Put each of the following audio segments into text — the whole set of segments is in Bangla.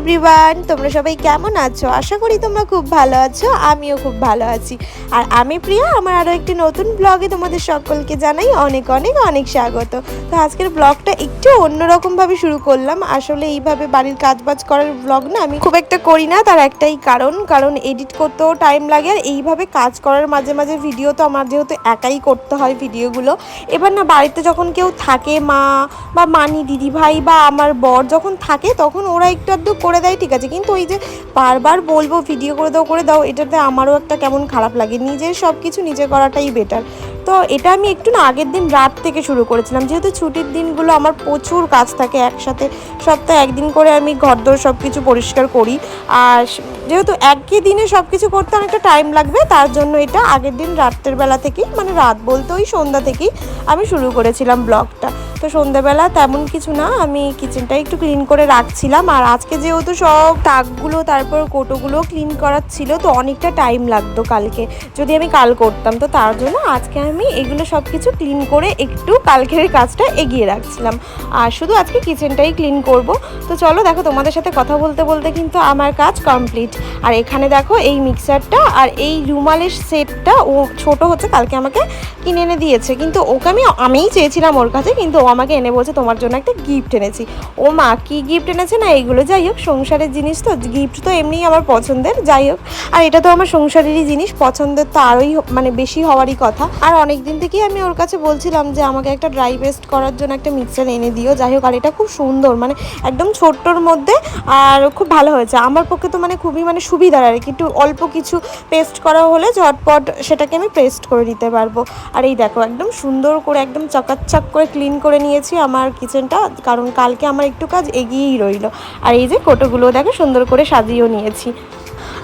এভরিওয়ান তোমরা সবাই কেমন আছো? আশা করি তোমরা খুব ভালো আছো, আমিও খুব ভালো আছি। আর আমি প্রিয়া, আমার আরও একটি নতুন ব্লগে তোমাদের সকলকে জানাই অনেক অনেক অনেক স্বাগত। তো আজকের ব্লগটা একটু অন্যরকমভাবে শুরু করলাম। আসলে এইভাবে বাড়ির কাজবাজ করার ব্লগ না আমি খুব একটা করি না, তার একটাই কারণ কারণ এডিট করতেও টাইম লাগে। আর এইভাবে কাজ করার মাঝে মাঝে ভিডিও তো আমার যেহেতু একাই করতে হয় ভিডিওগুলো এবার না বাড়িতে যখন কেউ থাকে মা বা মানি দিদি ভাই বা আমার বর যখন থাকে, তখন ওরা একটু আধটু করে দেয়, ঠিক আছে। কিন্তু ওই যে বারবার বলব ভিডিও করে দাও করে দাও, এটাতে আমারও একটা কেমন খারাপ লাগে। নিজের সব কিছু নিজে করাটাই বেটার তো এটা আমি একটু না আগের দিন রাত থেকে শুরু করেছিলাম। যেহেতু ছুটির দিনগুলো আমার প্রচুর কাজ থাকে একসাথে, সপ্তাহে একদিন করে আমি ঘরদোর সব কিছু পরিষ্কার করি। আর যেহেতু একই দিনে সব কিছু করতে অনেকটা টাইম লাগবে, তার জন্য এটা আগের দিন রাত্রের বেলা থেকেই মানে রাত বলতে ওই সন্ধ্যা থেকেই আমি শুরু করেছিলাম ব্লগটা। তো সন্ধ্যাবেলা তেমন কিছু না, আমি কিচেনটা একটু ক্লিন করে রাখছিলাম। আর আজকে যেহেতু সব তাকগুলো তারপর কোটোগুলো ক্লিন করার ছিল, তো অনেকটা টাইম লাগতো কালকে। যদি আমি কাল করতাম, তো তার জন্য আজকে আমি এগুলো সব কিছু ক্লিন করে একটু কালকের কাজটা এগিয়ে রাখছিলাম। আর শুধু আজকে কিচেনটাই ক্লিন করব। তো চলো দেখো, তোমাদের সাথে কথা বলতে বলতে কিন্তু আমার কাজ কমপ্লিট আর এখানে দেখো, এই মিক্সারটা আর এই রুমালের সেটটা ও ছোট হচ্ছে, কালকে আমাকে কিনে এনে দিয়েছে। কিন্তু ওকে আমি, আমিই চেয়েছিলাম ওর কাছে, কিন্তু আমাকে এনে বলছে, তোমার জন্য একটা গিফট এনেছি। ও মা, কি গিফট এনেছে না? এইগুলো যাই হোক, সংসারের জিনিস তো গিফট তো এমনিই আমার পছন্দের, যাই হোক। আর এটা তো আমার সংসারেরই জিনিস, পছন্দের তো আরোই মানে বেশি হওয়ারই কথা। আর অনেক দিন থেকেই আমি ওর কাছে বলছিলাম যে, আমাকে একটা ড্রাই পেস্ট করার জন্য একটা মিক্সার এনে দিও। যাই হোক, আর এটা খুব সুন্দর মানে একদম ছোট্টর মধ্যে, আর খুব ভালো হয়েছে। আমার পক্ষে তো মানে খুবই মানে সুবিধার আর একটু অল্প কিছু পেস্ট করা হলে ঝটপট সেটাকে আমি পেস্ট করে দিতে পারব। আর এই দেখো, একদম সুন্দর করে, একদম চকাচ্চক করে ক্লিন করে নিয়েছি আমার কিচেনটা, কারণ কালকে আমার একটু কাজ এগিয়েই রইল। আর এই যে কোটোগুলো দেখে সুন্দর করে সাজিয়েও নিয়েছি।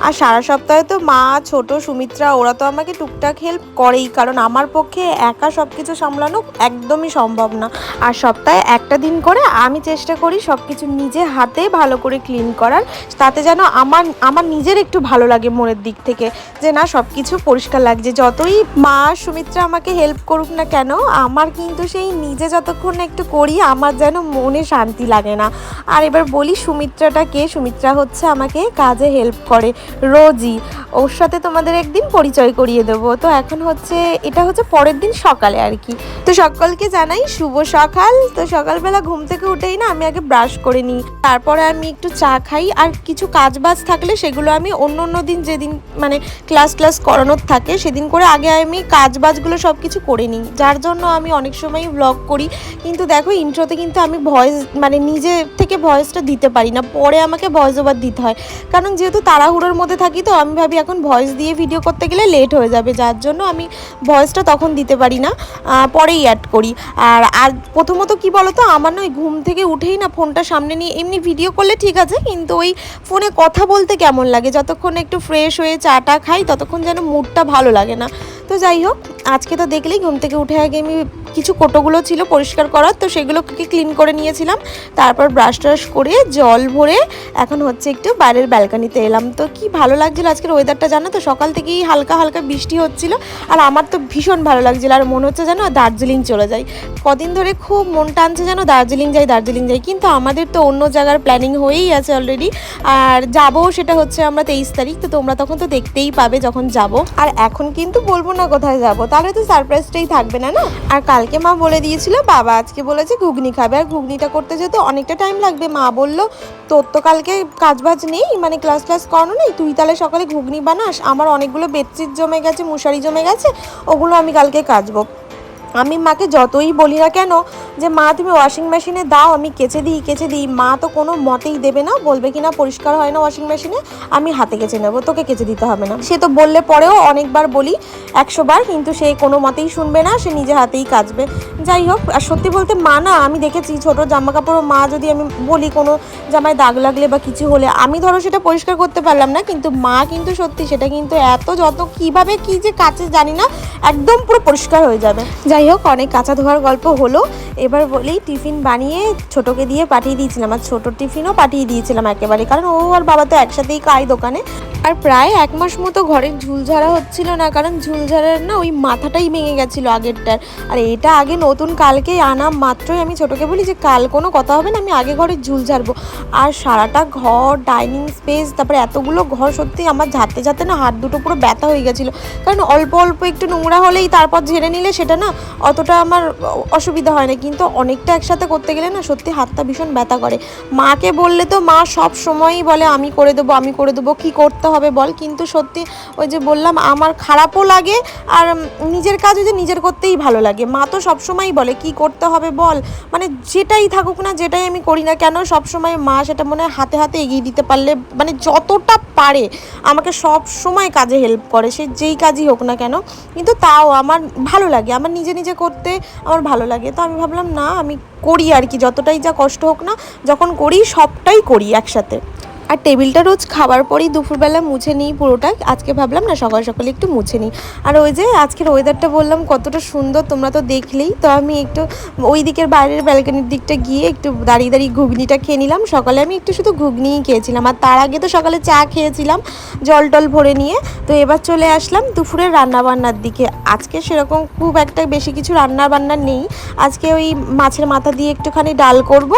আর সারা সপ্তাহে তো মা, ছোট সুমিত্রা, ওরা তো আমাকে টুকটাক হেল্প করেই। কারণ আমার পক্ষে একা সব কিছু সামলানো একদমই সম্ভব না। আর সপ্তাহে একটা দিন করে আমি চেষ্টা করি সব কিছু নিজে হাতে ভালো করে ক্লিন করার। তাতে যেন আমার আমার নিজের একটু ভালো লাগে মনের দিক থেকে। যে না সব কিছু পরিষ্কার লাগছে। যতই মা, সুমিত্রা আমাকে হেল্প করুক না কেন, আমার কিন্তু সেই নিজে যতক্ষণ একটু করি, আমার যেন মনে শান্তি লাগে না। আর এবার বলি সুমিত্রাটা কে সুমিত্রা হচ্ছে আমাকে কাজে হেল্প করে। রোজই। ওর সাথে তোমাদের একদিন পরিচয় করিয়ে দেবো। তো এখন হচ্ছে, এটা হচ্ছে পরের দিন সকালে আর কি। তো সকলকে জানাই শুভ সকাল। তো সকালবেলা ঘুম থেকে উঠেই না আমি আগে ব্রাশ করে নিই। তারপরে আমি একটু চা খাই। আর কিছু কাজ বাজ থাকলে সেগুলো আমি অন্য অন্য দিন যেদিন মানে ক্লাস ক্লাস করানোর থাকে, সেদিন করে আগে আমি কাজ বাজগুলো সব কিছু করে নিই। যার জন্য আমি অনেক সময় ব্লগ করি। কিন্তু দেখো ইন্ট্রোতে কিন্তু আমি ভয়েস মানে নিজে থেকে ভয়েসটা দিতে পারি না। পরে আমাকে ভয়েস ওভার দিতে হয়। কারণ যেহেতু তাড়াহুড়োর মধ্যে থাকি, তো আমি ভাবি এখন ভয়েস দিয়ে ভিডিও করতে গেলে লেট হয়ে যাবে, যার জন্য আমি ভয়েসটা তখন দিতে পারি না পরেই অ্যাড করি। আর আর প্রথমত কি বলতো, আমার না ওই ঘুম থেকে উঠেই না ফোনটা সামনে নিয়ে এমনি ভিডিও করলে ঠিক আছে, কিন্তু ওই ফোনে কথা বলতে কেমন লাগে? যতক্ষণ একটু ফ্রেশ হয়ে চাটা খাই, ততক্ষণ যেন মুডটা ভালো লাগে না। তো যাই হোক, আজকে তো দেখলেই ঘুম থেকে উঠে আগে আমি কিছু কোটোগুলো ছিল পরিষ্কার করার, তো সেগুলোকে ক্লিন করে নিয়েছিলাম। তারপর ব্রাশ ট্রাশ করে জল ভরে এখন হচ্ছে একটু বাইরের ব্যালকানিতে এলাম। তো কি ভালো লাগছিল আজকের ওয়েদারটা জানো তো? সকাল থেকেই হালকা হালকা বৃষ্টি হচ্ছিল, আর আমার তো ভীষণ ভালো লাগছিল। আর মনে হচ্ছে যেন দার্জিলিং চলে যাই। কদিন ধরে খুব মন টানছে যেন দার্জিলিং যাই দার্জিলিং যাই। কিন্তু আমাদের তো অন্য জায়গার প্ল্যানিং হয়েই আছে অলরেডি আর যাব সেটা হচ্ছে আমরা তেইশ তারিখ, তো তোমরা তখন তো দেখতেই পাবে যখন যাব। আর এখন কিন্তু বলব না কোথায় যাব, তাহলে তো সারপ্রাইজটাই থাকবে না না? আর কালকে মা বলে দিয়েছিল, বাবা আজকে বলেছে ঘুগনি খাবে। আর ঘুগনিটা করতে যেতে অনেকটা টাইম লাগবে, মা বলল, তোর তো কালকে কাজ বাজ নেই মানে ক্লাস ক্লাস করো নেই, তুই তাহলে সকালে ঘুগনি বানাস। আমার অনেকগুলো বেডশিট জমে গেছে, মশারি জমে গেছে, ওগুলো আমি কালকে কাচবো। আমি মাকে যতই বলি না কেন যে, মা, তুমি ওয়াশিং মেশিনে দাও, আমি কেচে দিই কেচে দিই। মা তো কোনো মতেই দেবে না, বলবে কি, না, পরিষ্কার হয় না ওয়াশিং মেশিনে আমি হাতে কেচে নেব, তোকে কেচে দিতে হবে না। সে তো বললে পরেও অনেকবার বলি, একশো বার, কিন্তু সে কোনো মতেই শুনবে না, সে নিজে হাতেই কাচবে। যাই হোক, আর সত্যি বলতে মা না, আমি দেখেছি ছোট জামা কাপড় মা যদি আমি বলি কোনো জামায় দাগ লাগলে বা কিছু হলে, আমি ধরো সেটা পরিষ্কার করতে পারলাম না, কিন্তু মা কিন্তু সত্যি সেটা কিন্তু এত যত কীভাবে কি যে কাচে জানি না, একদম পুরো পরিষ্কার হয়ে যাবে। যাই হোক, অনেক কাঁচা ধোয়ার গল্প হলো এবার বলি টিফিন বানিয়ে ছোটোকে দিয়ে পাঠিয়ে দিয়েছিলাম, আর ছোটোর টিফিনও পাঠিয়ে দিয়েছিলাম একেবারে। কারণ ও আর বাবা তো একসাথেই খায় দোকানে। আর প্রায় এক মাস মতো ঘরে ঝুলঝাড়া হচ্ছিল না, কারণ ঝুলঝাড়ার না ওই মাথাটাই ভেঙে গেছিল আগেরটার। আর এটা আগে নতুন, কালকেই আনা মাত্রই আমি ছোটোকে বলি যে, কাল কোনো কথা হবে না, আমি আগে ঘরে ঝুল ঝাড়বো। আর সারাটা ঘর, ডাইনিং স্পেস, তারপরে এতগুলো ঘর সত্যি আমার ঝাড়তে ঝাড়তে না হাত দুটো পুরো ব্যথা হয়ে গেছিল। কারণ অল্প অল্প একটু নোংরা হলেই তারপর ঝেড়ে নিলে সেটা না অতটা আমার অসুবিধা হয় না। কিন্তু অনেকটা একসাথে করতে গেলে না সত্যি হাতটা ভীষণ ব্যথা করে। মাকে বললে তো মা সব সময়ই বলে, আমি করে দেবো, আমি করে দেবো, কী করতে হবে, বল। কিন্তু সত্যি ওই যে বললাম, আমার খারাপও লাগে আর নিজের কাজ ওই যে নিজের করতেই ভালো লাগে। মা তো সবসময়ই বলে, কি করতে হবে বল? মানে যেটাই থাকুক না, যেটাই আমি করি না কেন, সবসময় মা সেটা মনে হয় হাতে হাতে এগিয়ে দিতে পারলে মানে যতটা পারে আমাকে সব সময় কাজে হেল্প করে, সে যেই কাজই হোক না কেন। কিন্তু তাও আমার ভালো লাগে, আমার নিজে নিজে করতে আমার ভালো লাগে। তো আমি ভাবলাম, না, আমি করি আর কি, যতটাই যা কষ্ট হোক না, যখন করি সবটাই করি একসাথে। আর টেবিলটা রোজ খাবার পরেই দুপুরবেলা মুছে নিই পুরোটা। আজকে ভাবলাম, না, সকাল সকালে একটু মুছে নিই। আর ওই যে আজকের ওয়েদারটা বললাম, কতটা সুন্দর, তোমরা তো দেখলেই। তো আমি একটু ওই দিকের বাইরের ব্যালকনির দিকটা গিয়ে একটু দাঁড়িয়ে দাঁড়িয়ে ঘুগনিটা খেয়ে নিলাম। সকালে আমি একটু শুধু ঘুগনিই খেয়েছিলাম। আর তার আগে তো সকালে চা খেয়েছিলাম, জল টল ভরে নিয়ে। তো এবার চলে আসলাম দুপুরের রান্নাবান্নার দিকে। আজকে সেরকম খুব একটা বেশি কিছু রান্না বান্না নেই। আজকে ওই মাছের মাথা দিয়ে একটুখানি ডাল করব।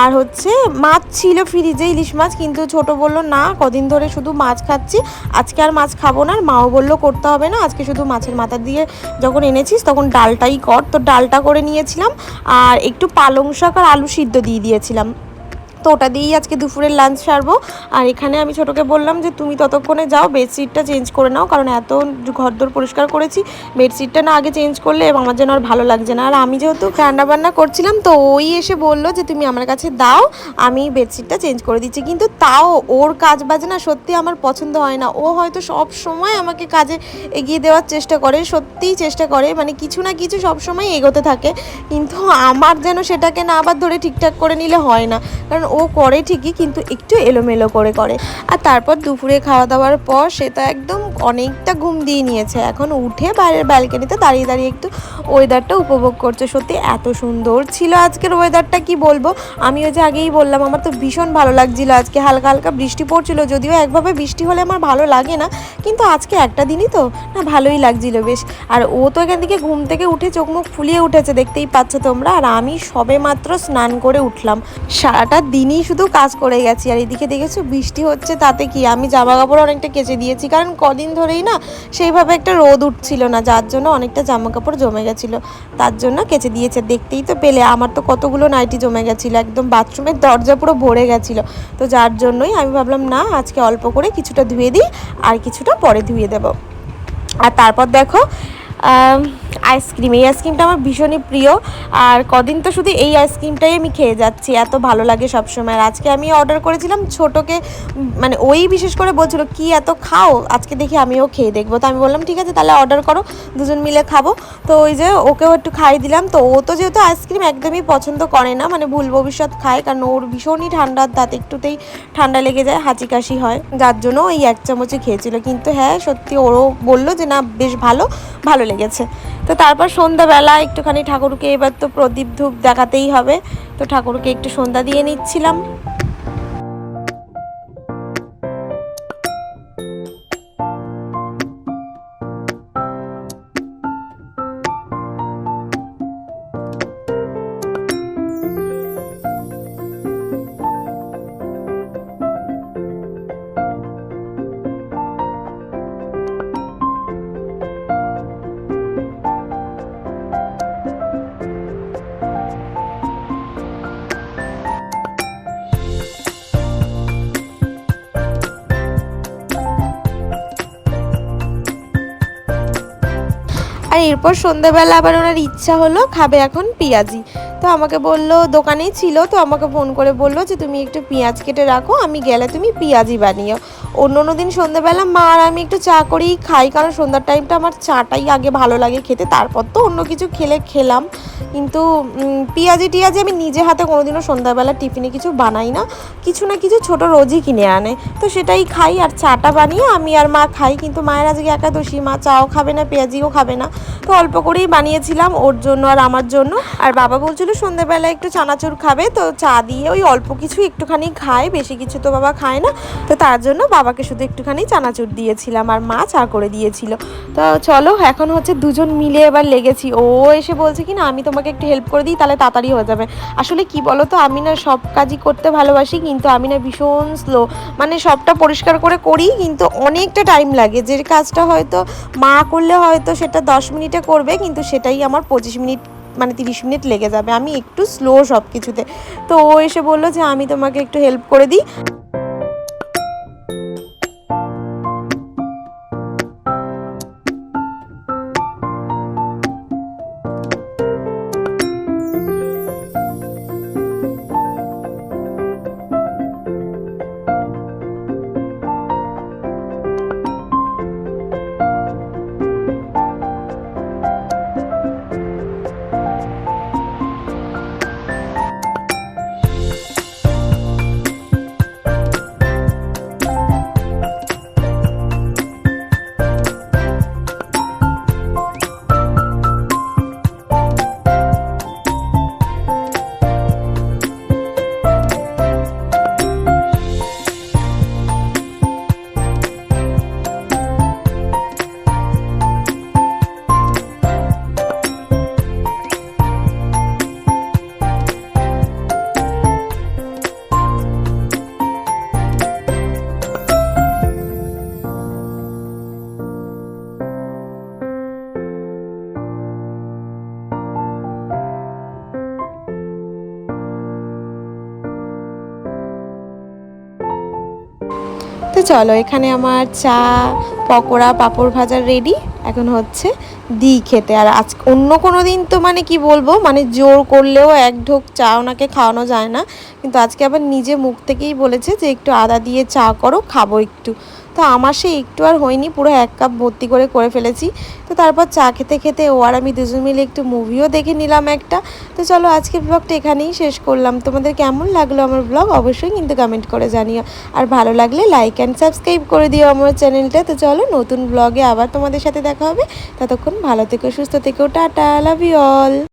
আর হচ্ছে, মাছ ছিল ফ্রিজে ইলিশ মাছ, কিন্তু ছোট বলল, না, কদিন ধরে শুধু মাছ খাচ্ছি। আজকে আর মাছ খাব না। আর মাও বলল, করতে হবে না, আজকে শুধু মাছের মাথা দিয়ে যখন এনেছিস তখন ডালটাই কর। তো ডালটা করে নিয়েছিলাম, আর একটু পালং শাক আর আলু সিদ্ধ দিয়ে দিয়েছিলাম। তো ওটা দিয়েই আজকে দুপুরের লাঞ্চ সারবো। আর এখানে আমি ছোটোকে বললাম যে, তুমি ততক্ষণে যাও, বেডশিটটা চেঞ্জ করে নাও, কারণ এত ঘরদোর পরিষ্কার করেছি, বেডশিটটা না আগে চেঞ্জ করলে এবং আমার যেন আর ভালো লাগছে না। আর আমি যেহেতু রান্না বান্না করছিলাম, তো ওই এসে বলল যে, তুমি আমার কাছে দাও, আমি বেডশিটটা চেঞ্জ করে দিচ্ছি। কিন্তু তাও ওর কাজ বাজে না, সত্যি আমার পছন্দ হয় না। ও হয়তো সব সময় আমাকে কাজে এগিয়ে দেওয়ার চেষ্টা করে, সত্যিই চেষ্টা করে মানে কিছু না কিছু সব সময় এগোতে থাকে। কিন্তু আমার যেন সেটাকে না আবার ধরে ঠিকঠাক করে নিলে হয় না। কারণ ও করে ঠিকই, কিন্তু একটু এলোমেলো করে করে। আর তারপর দুপুরে খাওয়া দাওয়ার পর সে তো একদম অনেকটা ঘুম দিয়ে নিয়েছে। এখন উঠে বাইরের ব্যালকনিতে দাঁড়িয়ে দাঁড়িয়ে একটু ওয়েদারটা উপভোগ করছে। সত্যি এত সুন্দর ছিল আজকের ওয়েদারটা কি বলব? আমি ওই যে আগেই বললাম, আমার তো ভীষণ ভালো লাগছিল। আজকে হালকা হালকা বৃষ্টি পড়ছিল, যদিও একভাবে বৃষ্টি হলে আমার ভালো লাগে না, কিন্তু আজকে একটা দিনই তো না ভালোই লাগছিল বেশ। আর ও তো এখান থেকে ঘুম থেকে উঠে চোখ মুখ ফুলিয়ে উঠেছে, দেখতেই পাচ্ছ তোমরা। আর আমি সবে মাত্র স্নান করে উঠলাম। সারাটা দিনই শুধু কাজ করে গেছি। আর এদিকে দেখেছ, বৃষ্টি হচ্ছে তাতে কি? আমি জামা কাপড় অনেকটা কেচে দিয়েছি। কারণ কদিন ধরেই না সেইভাবে একটা রোদ উঠছিল না, যার জন্য অনেকটা জামা কাপড় জমে গেছিল। তার জন্য কেচে দিয়েছে। দেখতেই তো পেলে, আমার তো কতগুলো নাইটি জমে গেছিল, একদম বাথরুমের দরজা পুরো ভরে গেছিল। তো যার জন্যই আমি ভাবলাম, না, আজকে অল্প করে কিছুটা ধুয়ে দিই, আর কিছুটা পরে ধুয়ে দেব। আর তারপর দেখো আইসক্রিম, এই আইসক্রিমটা আমার ভীষণই প্রিয়। আর কদিন তো শুধু এই আইসক্রিমটাই আমি খেয়ে যাচ্ছি, এত ভালো লাগে সবসময়। আজকে আমি অর্ডার করেছিলাম ছোটোকে মানে ওই বিশেষ করে বলছিল, কি এত খাও? আজকে দেখি আমিও খেয়ে দেখব। তো আমি বললাম, ঠিক আছে, তাহলে অর্ডার করো, দুজন মিলে খাব। তো ওই যে ওকেও একটু খাইয়ে দিলাম। তো ও তো যেহেতু আইসক্রিম একদমই পছন্দ করে না মানে ভুল ভবিষ্যৎ খায়, কারণ ওর ভীষণই ঠান্ডার দাঁত একটুতেই ঠান্ডা লেগে যায় হাঁচি কাশি হয়। যার জন্য ওই এক চামচে খেয়েছিল। কিন্তু হ্যাঁ সত্যি ওরও বলল যে, না, বেশ ভালো ভালো লেগেছে। তো তারপর সন্ধ্যাবেলা একটুখানি ঠাকুরকে এবার তো প্রদীপ ধূপ দেখাতেই হবে। তো ঠাকুরকে একটু সন্ধ্যা দিয়ে নিচ্ছিলাম। আর এরপর সন্ধ্যাবেলা আবার ওনার ইচ্ছা হলো খাবে এখন পেঁয়াজি। তো আমাকে বলল, দোকানেই ছিল, তো আমাকে ফোন করে বলল যে, তুমি একটু পেঁয়াজ কেটে রাখো, আমি গেলে তুমি পেঁয়াজি বানিও। অন্য অন্য দিন সন্ধ্যাবেলা মা আর আমি একটু চা করেই খাই, কারণ সন্ধ্যার টাইমটা আমার চাটাই আগে ভালো লাগে খেতে, তারপর তো অন্য কিছু খেলে খেলাম। কিন্তু পেঁয়াজি টিয়াজি আমি নিজে হাতে কোনোদিনও সন্ধ্যাবেলা টিফিনে কিছু বানাই না। কিছু না কিছু ছোট রোজই কিনে আনে। তো সেটাই খাই আর চাটা বানিয়ে আমি আর মা খাই, কিন্তু মায়ের আজকে একাদশী, মা চাও খাবে না, পেঁয়াজিও খাবে না। তো অল্প করেই বানিয়েছিলাম ওর জন্য আর আমার জন্য। আর বাবা বলছিল সন্ধ্যেবেলা একটু চানাচুর খাবে, তো চা দিয়ে ওই অল্প কিছু একটুখানি খায়, বেশি কিছু তো বাবা খায় না। তো তার জন্য বাবাকে শুধু একটুখানি চানাচুর দিয়েছিলাম আর মা চা করে দিয়েছিল। তো চলো, এখন হচ্ছে দুজন মিলে এবার লেগেছি। ও এসে বলছে কি, না, আমি তোমাকে একটু হেল্প করে দিই, তাহলে তাড়াতাড়ি হয়ে যাবে। আসলে কি বলো তো আমি না সব কাজই করতে ভালোবাসি, কিন্তু আমি না ভীষণ স্লো মানে সবটা পরিষ্কার করে করি, কিন্তু অনেকটা টাইম লাগে। যে কাজটা হয়তো মা করলে হয়তো সেটা দশ মিনিটে করবে, কিন্তু সেটাই আমার পঁচিশ মিনিট মানে তিরিশ মিনিট লেগে যাবে। আমি একটু স্লো সব কিছুতে তো ও এসে বলল যে, আমি তোমাকে একটু হেল্প করে দিই। তো চলো এখানে আমার চা পকোড়া পাঁপড় ভাজা রেডি এখন হচ্ছে দিই খেতে। আর আজ অন্য কোনো দিন তো মানে কি বলব মানে জোর করলেও এক ঢোক চা ওনাকে খাওয়ানো যায় না। কিন্তু আজকে আবার নিজে মুখ থেকেই বলেছে যে, একটু আদা দিয়ে চা করো, খাব একটু। তো আমার সে একটু আর হয়নি, পুরো এক কাপ ভর্তি করে করে ফেলেছি। তো তারপর চা খেতে খেতে ও আর আমি দুজন মিলে একটু মুভিও দেখে নিলাম একটা। তো চলো আজকের ব্লগটা এখানেই শেষ করলাম। তোমাদের কেমন লাগল আমার ব্লগ অবশ্যই কিন্তু কমেন্ট করে জানিও। আর ভালো লাগলে লাইক অ্যান্ড সাবস্ক্রাইব করে দিও আমার চ্যানেলটা তো চলো নতুন ব্লগে আবার তোমাদের সাথে দেখা হবে। ততক্ষণ ভালো থেকো সুস্থ থেকো টাটা লাভ ইউ অল